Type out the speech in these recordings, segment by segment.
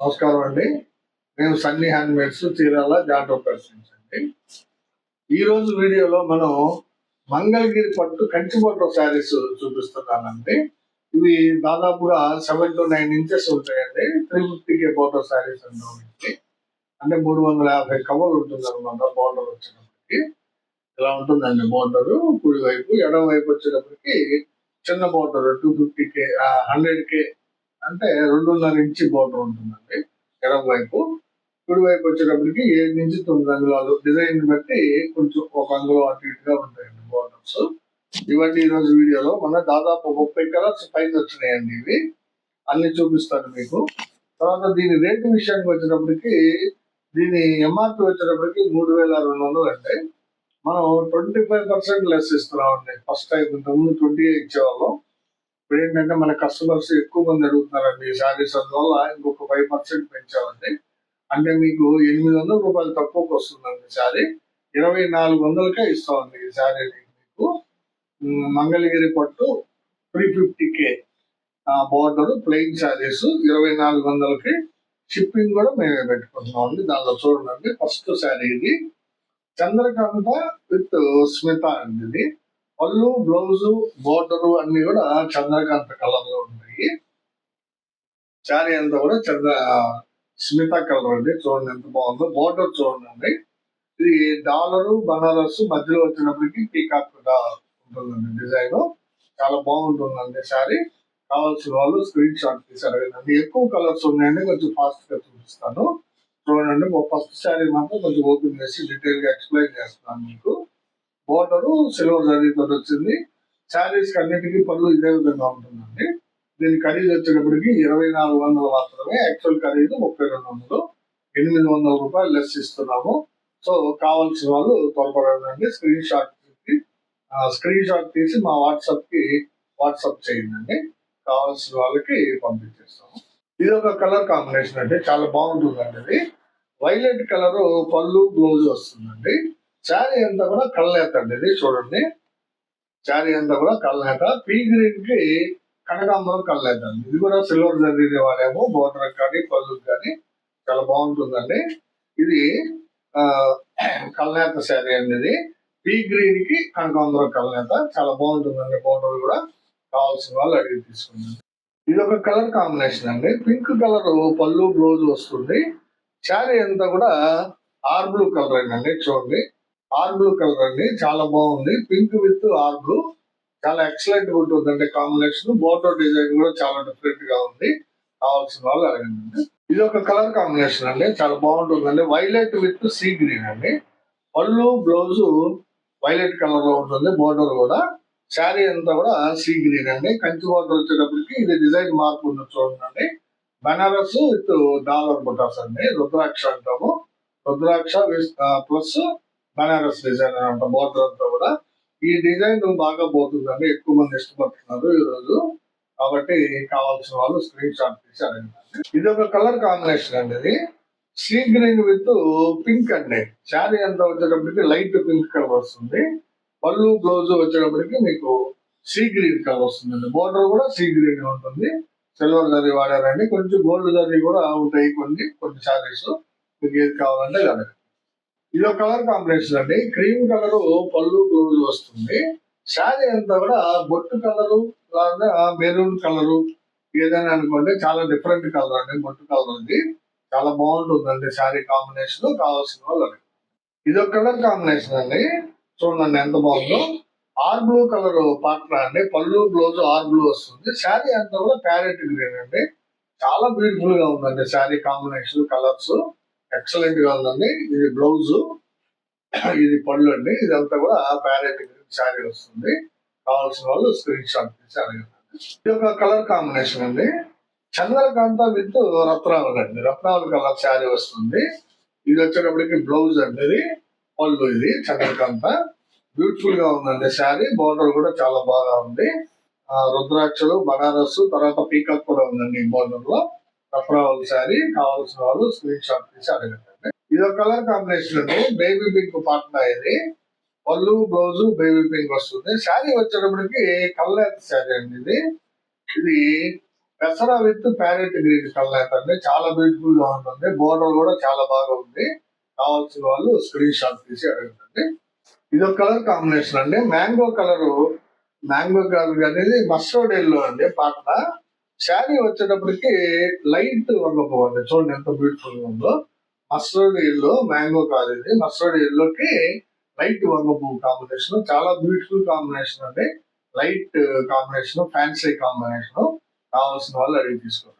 నమస్కారం అండి. మేము సన్నీ హ్యాండ్మేడ్స్ చీరాల జాట్ ఆపరేషన్స్ అండి. ఈ రోజు వీడియోలో మనం మంగళగిరి పట్టు కంచి పట్టు శారీస్ చూపిస్తున్నానండి. ఇవి దాదాపుగా సెవెన్ టు నైన్ ఇంచెస్ ఉంటాయండి. Three fifty K photo saris అంటాం అంటే మూడు వందల యాభై కవర్ ఉంటుంది అనమాట బోర్డర్ వచ్చినప్పటికి ఇలా ఉంటుందండి బోర్డర్ కుడి వైపు ఎడమ వైపు వచ్చేటప్పటికి చిన్న border two fifty K hundred K అంటే రెండున్నర ఇంచి బోర్డర్ ఉంటుందండి. ఎడం వైపు. కుడి వైపు వచ్చేటప్పటికి ఏడు నుంచి తొమ్మిది అంగుళాలు. డిజైన్ బట్టి కొంచెం ఒక అంగుళం అటు ఇటుగా ఉంటాయండి బోర్డర్స్ ఇవన్నీ ఈ రోజు వీడియోలో మన దాదాపు ముప్పై కలర్స్ పైన వచ్చినాయండి ఇవి. అన్ని చూపిస్తాను మీకు. తర్వాత దీని రేటు విషయానికి వచ్చేటప్పటికి దీని ఎంఆర్పి వచ్చేటప్పటికి మూడు వేల రెండు వందలు అండి. మనం ట్వంటీ ఫైవ్ పర్సెంట్ లెస్ ఇస్తున్నామండి. ఫస్ట్ టైం ఇంతకుముందు ట్వంటీ ఇచ్చేవాళ్ళం. ఇప్పుడు ఏంటంటే మన కస్టమర్స్ ఎక్కువ మంది అడుగుతున్నారండి ఈ శారీస్ అందువల్ల ఇంకొక ఫైవ్ పర్సెంట్ పెంచామండి. అంటే మీకు ఎనిమిది వందల రూపాయలు తక్కువకి వస్తుందండి శారీ ఇరవై నాలుగు వందలకే ఇస్తామండి ఈ శారీ మీకు. మంగళగిరి పట్టు three fifty K border plain saris ఇరవై నాలుగు వందలకి షిప్పింగ్ కూడా మేమే పెట్టుకుంటున్నాం అండి దానిలో చూడండి ఫస్ట్ శారీ ఇది. చంద్రకాంత విత్ స్మిత అండి ఇది. పళ్ళు బ్లౌజ్ బోర్డర్ అన్ని కూడా చంద్రకాంత కలర్లో ఉన్నాయి. శారీ అంతా కూడా చంద్ర స్మిత కలర్ అండి. చూడండి ఎంత బాగుందో. బోర్డర్ చూడండి ఇది డాలరు బనారస్ మధ్యలో వచ్చినప్పటికీ పీకాక్ కూడా ఉంటుందండి డిజైన్. చాలా బాగుంటుందండి శారీ. కావాల్సిన వాళ్ళు స్క్రీన్ షాట్ తీసారు అండి ఎక్కువ కలర్స్ ఉన్నాయండి. కొంచెం ఫాస్ట్గా చూపిస్తాను. చూడండి ఫస్ట్ శారీ మాత్రం కొంచెం ఓపెన్ చేసి డీటెయిల్గా ఎక్స్ప్లెయిన్ చేస్తున్నాను మీకు. బోర్డరు సిల్వర్ జరీతో వచ్చింది. శారీస్ అన్నిటికీ పళ్ళు ఇదే విధంగా ఉంటుందండి. దీని ఖరీదు వచ్చేటప్పటికి ఇరవై నాలుగు వందలు మాత్రమే. యాక్చువల్ ఖరీదు ముప్పై రెండు వందలు. ఎనిమిది వందల రూపాయలు లెస్ ఇస్తున్నాము. సో కావాల్సిన వాళ్ళు త్వరపడండి. స్క్రీన్ షాట్ తీసి స్క్రీన్ షాట్ తీసి మా వాట్సాప్కి వాట్సాప్ చేయండి. కావాల్సిన వాళ్ళకి పంపించేస్తాము. ఇది ఒక కలర్ కాంబినేషన్ అంటే చాలా బాగుంటుందండి ఇది. వైలెట్ కలర్ పళ్ళు బ్లౌజ్ వస్తుందండి. శారీ అంతా కూడా కళ్ళేత అండి ఇది చూడండి. శారీ అంతా కూడా కళ్ళేత పీ గ్రీన్కి కనకాంబరం కళ్ళేత అండి ఇది కూడా సిల్వర్ జరిగిన వాళ్ళేమో బోర్డర్ కానీ పళ్ళు కానీ చాలా బాగుంటుందండి. ఇది ఆ కళ్ళేత శారీ అండి ఇది. పీ గ్రీన్కి కనకాంబరం కళ్ళేత చాలా బాగుంటుందండి బోర్డర్ కూడా. కావాల్సిన వాళ్ళు అడిగి తీసుకుందండి ఇది ఒక కలర్ కాంబినేషన్ అండి. పింక్ కలర్ పళ్ళు బ్లౌజ్ వస్తుంది. శారీ అంతా కూడా ఆర్ బ్లూ కలర్ అండి చూడండి. ఆర్ బ్లూ కలర్ అండి చాలా బాగుంది. పింక్ విత్ ఆర్ బ్లూ చాలా ఎక్సలెంట్ ఉంటుంది అంటే కాంబినేషన్ బోర్డర్ డిజైన్ కూడా చాలా డిఫరెంట్గా ఉంది. కావాల్సిన వాళ్ళు అడగండి. ఇది ఒక కలర్ కాంబినేషన్ అండి. చాలా బాగుంటుందండి. వైలెట్ విత్ సీ గ్రీన్ అండి. పళ్ళు బ్లౌజ్ వైలెట్ కలర్లో ఉంటుంది. బోర్డర్ కూడా. శారీ అంతా కూడా సీ గ్రీన్ అండి. కంచి బోర్డర్ వచ్చేటప్పటికి ఇది డిజైన్ మార్పు ఉంది చూడండి. బనారస్ విత్ డాలర్ బుటాస్ అండి. రుద్రాక్ష అంటాము. రుద్రాక్ష ప్లస్ బనారస్ డిజైన్ అంట బోర్డర్ అంతా కూడా. ఈ డిజైన్ బాగా పోతుందండి ఎక్కువ మంది ఇష్టపడుతున్నారు ఈ రోజు. కాబట్టి కావాల్సిన వాళ్ళు స్క్రీన్ షాట్ తీసి అడగండి. ఇది ఒక కలర్ కాంబినేషన్ అండి ఇది. సీ గ్రీన్ విత్ పింక్ అండి. శారీ అంతా వచ్చేటప్పటికి లైట్ పింక్ కలర్ వస్తుంది. పళ్ళు బ్లౌజ్ వచ్చేటప్పటికి మీకు సీ గ్రీన్ కలర్ వస్తుందండి. బోర్డర్ కూడా సీ గ్రీన్ ఉంటుంది. సిల్వర్ జరీ వాడారండి. కొంచెం గోల్డ్ జరీ కూడా ఉంటాయి కొన్ని కొన్ని శారీస్ మీకు ఏది కావాలంటే అడగండి. ఇది ఒక కలర్ కాంబినేషన్ అండి. క్రీమ్ కలర్ పళ్ళు బ్లౌజ్ వస్తుంది. శారీ అంతా కూడా బొట్టు కలరు లేదా మెరూన్ కలరు ఏదైనా అనుకోండి చాలా డిఫరెంట్ కలర్ అండి బొట్టు కలర్ ఉంది. చాలా బాగుంటుందండి శారీ కాంబినేషన్ కావాల్సిన వాళ్ళు ఇది ఒక కలర్ కాంబినేషన్ అండి. చూడండి ఎంత బాగుందో. ఆర్ బ్లూ కలర్ పాత్ర అండి. పళ్ళు బ్లౌజ్ ఆర్ బ్లూ వస్తుంది. శారీ అంతా కూడా ప్యారెట్ గ్రీన్ అండి. చాలా బ్యూటిఫుల్గా ఉందండి శారీ కాంబినేషన్ కలర్స్. ఎక్సలెంట్గా ఉందండి. ఇది బ్లౌజ్ ఇది పళ్ళు అండి. ఇదంతా కూడా ప్యారెట్ శారీ వస్తుంది. కావాల్సిన వాళ్ళు స్క్రీన్ షాట్ తీసి అడగండి. ఇది ఒక కలర్ కాంబినేషన్ అండి. చంద్రకాంత విత్ రత్నావళి అండి. రత్నావళి కలర్ శారీ వస్తుంది. ఇది వచ్చేటప్పటికి బ్లౌజ్ అండి ఇది. పళ్ళు ఇది చంద్రకాంత. బ్యూటిఫుల్గా ఉందండి శారీ. బోర్డర్ కూడా చాలా బాగా ఉంది. ఆ, రుద్రాక్షలు బనారస్ తర్వాత పీకాక్ కూడా ఉందండి ఈ బోర్డర్లో సఫరా ఒకసారి కావాల్సిన వాళ్ళు స్క్రీన్ షాట్ తీసి అడగండి. ఇది ఒక కలర్ కాంబినేషన్ అండి. బేబీ పింక్ పాటన ఇది పళ్ళు బ్లౌజ్ బేబీ పింక్ వస్తుంది. శారీ వచ్చేటప్పటికి కల్లేత శారీ అండి ఇది? ఇది పెసర విత్ ప్యారెట్ గ్రీన్ కలర్ అండి. చాలా బ్యూటిఫుల్గా ఉంటుంది. బోర్డర్ కూడా చాలా బాగా ఉంది. కావాల్సిన వాళ్ళు స్క్రీన్ షాట్ తీసి అడగండి. ఇది ఒక కలర్ కాంబినేషన్ అండి. మ్యాంగో కలర్ మ్యాంగో కలర్ అనేది మస్టర్డ్ ఎల్లో అండి. పాట శారీ వచ్చేటప్పటికి లైట్ వంగపు అండి చూడండి ఎంత బ్యూటిఫుల్ ఉందో. మస్టర్డ్ ఎల్లో మ్యాంగో కాదు ఇది. మస్టర్డ్ ఎల్లోకి లైట్ వంగపు కాంబినేషన్ చాలా బ్యూటిఫుల్ కాంబినేషన్ అండి. లైట్ కాంబినేషన్ ఫ్యాన్సీ కాంబినేషన్ కావాల్సిన వాళ్ళు అడిగి తీసుకోండి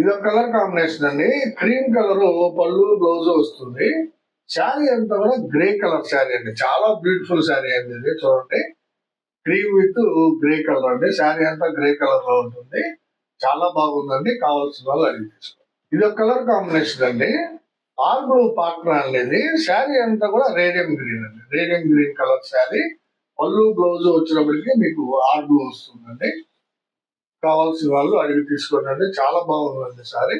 ఇది ఒక కలర్ కాంబినేషన్ అండి. క్రీమ్ కలర్ పళ్ళు బ్లౌజ్ వస్తుంది. శారీ అంతా కూడా గ్రే కలర్ శారీ అండి. చాలా బ్యూటిఫుల్ శారీ అండి ఇది. చూడండి. క్రీమ్ విత్ గ్రే కలర్ అండి. శారీ అంతా గ్రే కలర్లో ఉంటుంది. చాలా బాగుందండి కావాల్సిన వాళ్ళు అడిగి ఇది ఒక కలర్ కాంబినేషన్ అండి. ఆర్బ్రూ పార్ట్నర్ అనేది శారీ అంతా కూడా రేడియం గ్రీన్ అండి. Radium green colour sari. పళ్ళు బ్లౌజ్ వచ్చినప్పటికీ మీకు ఆర్బ్రూ వస్తుందండి. కావాల్సిన వాళ్ళు అడిగి తీసుకోండి అండి. చాలా బాగుందండి సారీ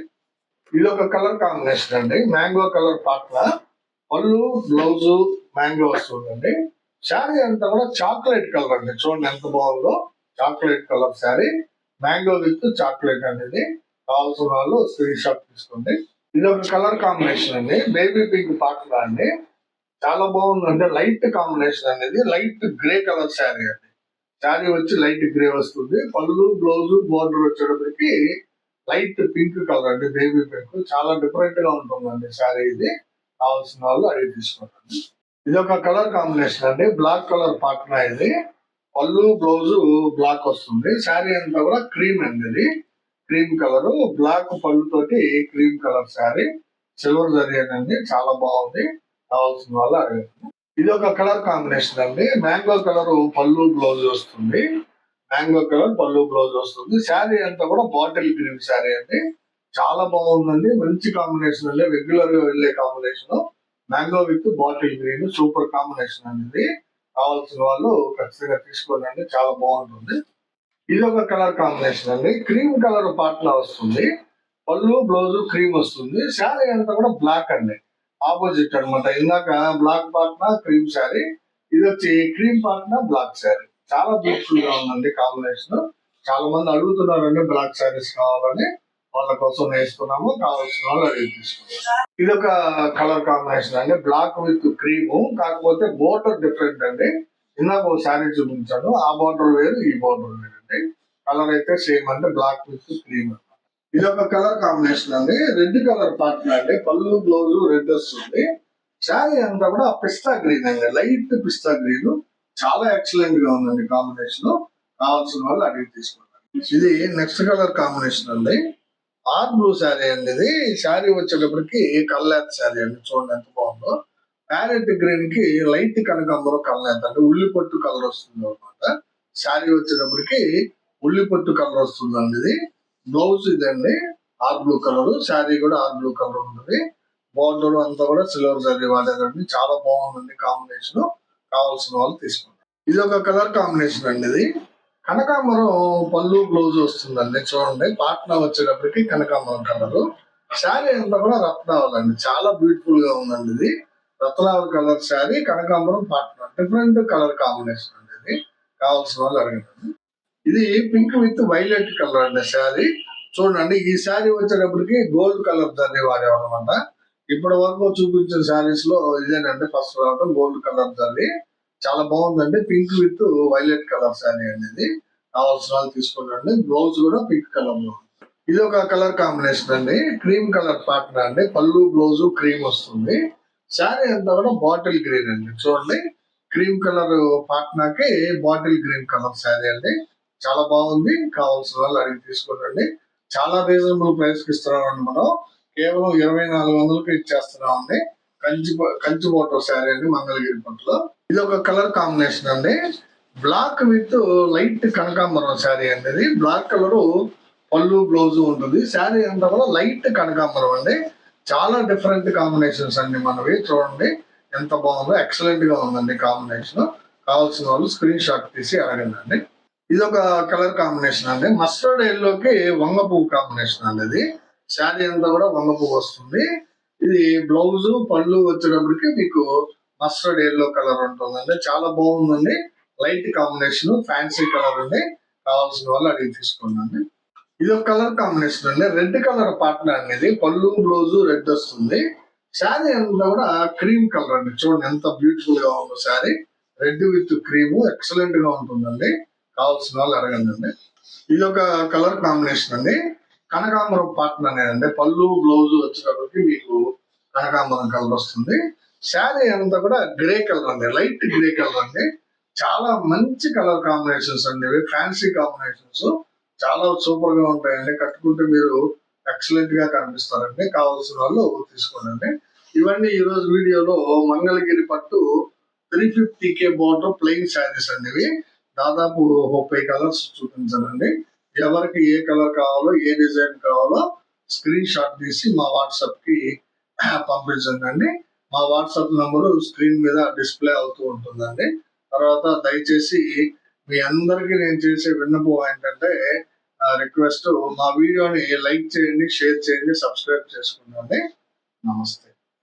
ఇది ఒక కలర్ కాంబినేషన్ అండి. మ్యాంగో కలర్ పార్ట్నర్ పళ్ళు బ్లౌజ్ మ్యాంగో వస్తుందండి. శారీ అంతా కూడా చాక్లెట్ కలర్ అండి. చూడండి ఎంత బాగుందో. Chocolate colour sari. Mango with chocolate అనేది కావాల్సిన వాళ్ళు స్క్రీన్ షాట్ తీసుకోండి. ఇది ఒక కలర్ కాంబినేషన్ అండి. బేబీ పింక్ పాట్ల అండి. చాలా బాగుందండి లైట్ కాంబినేషన్ అనేది లైట్ గ్రే కలర్ శారీ అండి. శారీ వచ్చి లైట్ గ్రే వస్తుంది. పళ్ళు బ్లౌజ్ బోర్డర్ వచ్చేటప్పటికి లైట్ పింక్ కలర్ అండి. Baby pink. చాలా డిఫరెంట్గా ఉంటుందండి శారీ ఇది. కావాల్సిన వాళ్ళు అడిగి తీసుకోండి. ఇది ఒక కలర్ కాంబినేషన్ అండి. బ్లాక్ కలర్ పాటన ఇది. పళ్ళు బ్లౌజ్ బ్లాక్ వస్తుంది. శారీ అంతా కూడా క్రీమ్ అండి ఇది క్రీమ్ కలర్ బ్లాక్ పళ్ళు తోటి క్రీమ్ కలర్ శారీ. సిల్వర్ జరీ అండి. చాలా బాగుంది. కావాల్సిన వాళ్ళు అడగండి. ఇది ఒక కలర్ కాంబినేషన్ అండి. మ్యాంగో కలర్ పళ్ళు బ్లౌజ్ వస్తుంది. మ్యాంగో కలర్ పళ్ళు బ్లౌజ్ వస్తుంది. శారీ అంతా కూడా బాటిల్ గ్రీన్ శారీ అండి. చాలా బాగుందండి. మంచి కాంబినేషన్ అండి. రెగ్యులర్గా వెళ్ళే combination mango with bottle green super combination అనేది కావాల్సిన వాళ్ళు ఖచ్చితంగా తీసుకోండి చాలా బాగుంటుంది. ఇది ఒక కలర్ కాంబినేషన్ అండి. క్రీమ్ కలర్ పార్ట్ వస్తుంది. పళ్ళు బ్లౌజ్ క్రీమ్ వస్తుంది. శారీ అంతా కూడా బ్లాక్ అండి. ఆపోజిట్ అన్నమాట. ఇందాక బ్లాక్ పార్ట్న క్రీమ్ శారీ. ఇది వచ్చి క్రీమ్ పార్ట్న బ్లాక్ శారీ. చాలా బ్యూటిఫుల్గా ఉందండి కాంబినేషన్. చాలా మంది అడుగుతున్నారండి బ్లాక్ శారీస్ కావాలని. వాళ్ళ కోసం వేసుకున్నాము కావాల్సిన వాళ్ళు అడిగి తీసుకున్నాము. ఇది ఒక కలర్ కాంబినేషన్ అండి. బ్లాక్ విత్ క్రీమ్ కాకపోతే బోర్డర్ డిఫరెంట్ అండి. ఇందాక ఒక శారీ చూపించాను. ఆ బోర్డర్ వేరు ఈ బోర్డర్ వేరు అండి కలర్ అయితే సేమ్ అంటే బ్లాక్ విత్ క్రీమ్ ఇది ఒక కలర్ కాంబినేషన్ అండి. రెడ్ కలర్ పార్ట్నర్ అండి. పళ్ళు బ్లౌజ్ రెడ్ వస్తుంది. శారీ అంతా కూడా పిస్తా గ్రీన్ అండి. లైట్ పిస్తా గ్రీన్ చాలా ఎక్సలెంట్గా ఉందండి కాంబినేషన్ కావాల్సిన వాళ్ళు అడిగి తీసుకుంటారు ఇది నెక్స్ట్ కలర్ కాంబినేషన్ అండి. ఆర్ బ్లూ శారీ అండి ఇది శారీ వచ్చేటప్పటికి కల్లాత్ శారీ అండి? చూడండి ఎంత బాగుందో. ప్యారెట్ గ్రీన్కి లైట్ కనకాంబరం కల్లాత్ అంటే ఉల్లి పొట్టు కలర్ వస్తుంది అనమాట శారీ వచ్చేటప్పటికి ఉల్లి పొట్టు కలర్ వస్తుందండి ఇది. బ్లౌజ్ ఇదండి. Are blue colour. శారీ కూడా ఆర్ బ్లూ కలర్ ఉంటుంది. బోర్డర్ అంతా కూడా సిల్వర్ శారీ వాడేదండి. చాలా బాగుందండి కాంబినేషన్. కావాల్సిన వాళ్ళు తీసుకుంటారు ఇది ఒక కలర్ కాంబినేషన్ అండి ఇది. కనకాంబరం పళ్ళు బ్లౌజ్ వస్తుందండి. చూడండి పాట్నా వచ్చేటప్పటికి కనకాంబరం కలర్. శారీ అంతా కూడా రత్నావళి అండి చాలా బ్యూటిఫుల్గా ఉందండి ఇది. రత్నావళి కలర్ శారీ కనకాంబరం పాట్నా. డిఫరెంట్ కలర్ కాంబినేషన్ అండి ఇది. కావాల్సిన వాళ్ళు అడగండి. ఇది పింక్ విత్ వైలెట్ కలర్ అండి శారీ. చూడండి ఈ శారీ వచ్చేటప్పటికి గోల్డ్ కలర్ జరీ వాడేవాళ్ళమాట. ఇప్పటి వరకు చూపించిన శారీస్లో ఇదేనండి. ఫస్ట్ రావడం గోల్డ్ కలర్ జరీ చాలా బాగుందండి. Pink with violet colour sari అండి ఇది కావాల్సిన వాళ్ళు తీసుకోండి. బ్లౌజ్ కూడా పింక్ కలర్లో. ఇది ఒక కలర్ కాంబినేషన్ అండి. క్రీమ్ కలర్ ప్యాటర్న్ అండి. పళ్ళు బ్లౌజ్ క్రీమ్ వస్తుంది. శారీ అంతా కూడా బాటిల్ గ్రీన్ అండి. చూడండి. క్రీమ్ కలర్ పాట్నాకి బాటిల్ గ్రీన్ కలర్ శారీ అండి. చాలా బాగుంది. కావాల్సిన వాళ్ళు అడిగి తీసుకోండి. చాలా రీజనబుల్ ప్రైస్కి ఇస్తున్నామండి మనం. కేవలం ఇరవై నాలుగు వందలకి ఇచ్చేస్తున్నామండి. కంచి కంచి బోటర్ శారీ అండి మంగళగిరి పట్టులో ఇది ఒక కలర్ కాంబినేషన్ అండి. బ్లాక్ విత్ లైట్ కనకాంబరం శారీ అండి ఇది. బ్లాక్ కలర్ పళ్ళు బ్లౌజ్ ఉంటుంది. శారీ అంతా కూడా లైట్ కనకాంబరం అండి. చాలా డిఫరెంట్ కాంబినేషన్స్ అండి మనవి చూడండి. ఎంత బాగుందో ఎక్సలెంట్గా ఉందండి కాంబినేషన్. కావాల్సిన వాళ్ళు స్క్రీన్ షాట్ తీసి అడగండి అండి ఇది ఒక కలర్ కాంబినేషన్ అండి. మస్టర్డ్ ఎల్లోకి వంగ పువ్వు కాంబినేషన్ అండి ఇది. శారీ అంతా కూడా వంగ పువ్వు వస్తుంది. ఇది బ్లౌజ్ పళ్ళు వచ్చేటప్పటికి మీకు మస్టర్డ్ ఎల్లో కలర్ ఉంటుందండి. చాలా బాగుందండి. లైట్ కాంబినేషన్ ఫ్యాన్సీ కలర్ ఉంది. కావాల్సిన వాళ్ళు అడిగి తీసుకోండి. ఇది ఒక కలర్ కాంబినేషన్ అండి. రెడ్ కలర్ పాటన అనేది పళ్ళు బ్లౌజ్ రెడ్ వస్తుంది. శారీ అంతా కూడా క్రీమ్ కలర్ అండి. చూడండి ఎంత బ్యూటిఫుల్గా ఉందో శారీ. Red with cream. ఎక్సలెంట్గా ఉంటుందండి. కావాల్సిన వాళ్ళు అడగండి ఇది ఒక కలర్ కాంబినేషన్ అండి. కనకాంబరం పాటలు అనేది పళ్ళు బ్లౌజ్ వచ్చేటప్పటికి మీకు కనకాంబరం కలర్ వస్తుంది. శారీ అంతా కూడా గ్రే కలర్ అండి. లైట్ గ్రే కలర్ అండి. చాలా మంచి కలర్ కాంబినేషన్స్ అండి ఇవి. Fancy combinations. చాలా సూపర్గా ఉంటాయండి. కట్టుకుంటే మీరు ఎక్సలెంట్గా కనిపిస్తారండి. కావాల్సిన వాళ్ళు తీసుకోండి. ఇవన్నీ ఈ రోజు వీడియోలో మంగళగిరి పట్టు three fifty K border plain saris అండి ఇవి. దాదాపు ముప్పై కలర్స్ చూపించానండి ఎవరికి ఏ కలర్ కావాలో ఏ డిజైన్ కావాలో స్క్రీన్ షాట్ తీసి మా వాట్సాప్కి పంపించండి అండి మా వాట్సాప్ నంబరు స్క్రీన్ మీద డిస్ప్లే అవుతూ ఉంటుందండి. తర్వాత దయచేసి మీ అందరికీ నేను చేసే విన్నపం ఏంటంటే రిక్వెస్ట్ మా వీడియోని లైక్ చేయండి షేర్ చేయండి సబ్స్క్రైబ్ చేసుకుందండి నమస్తే.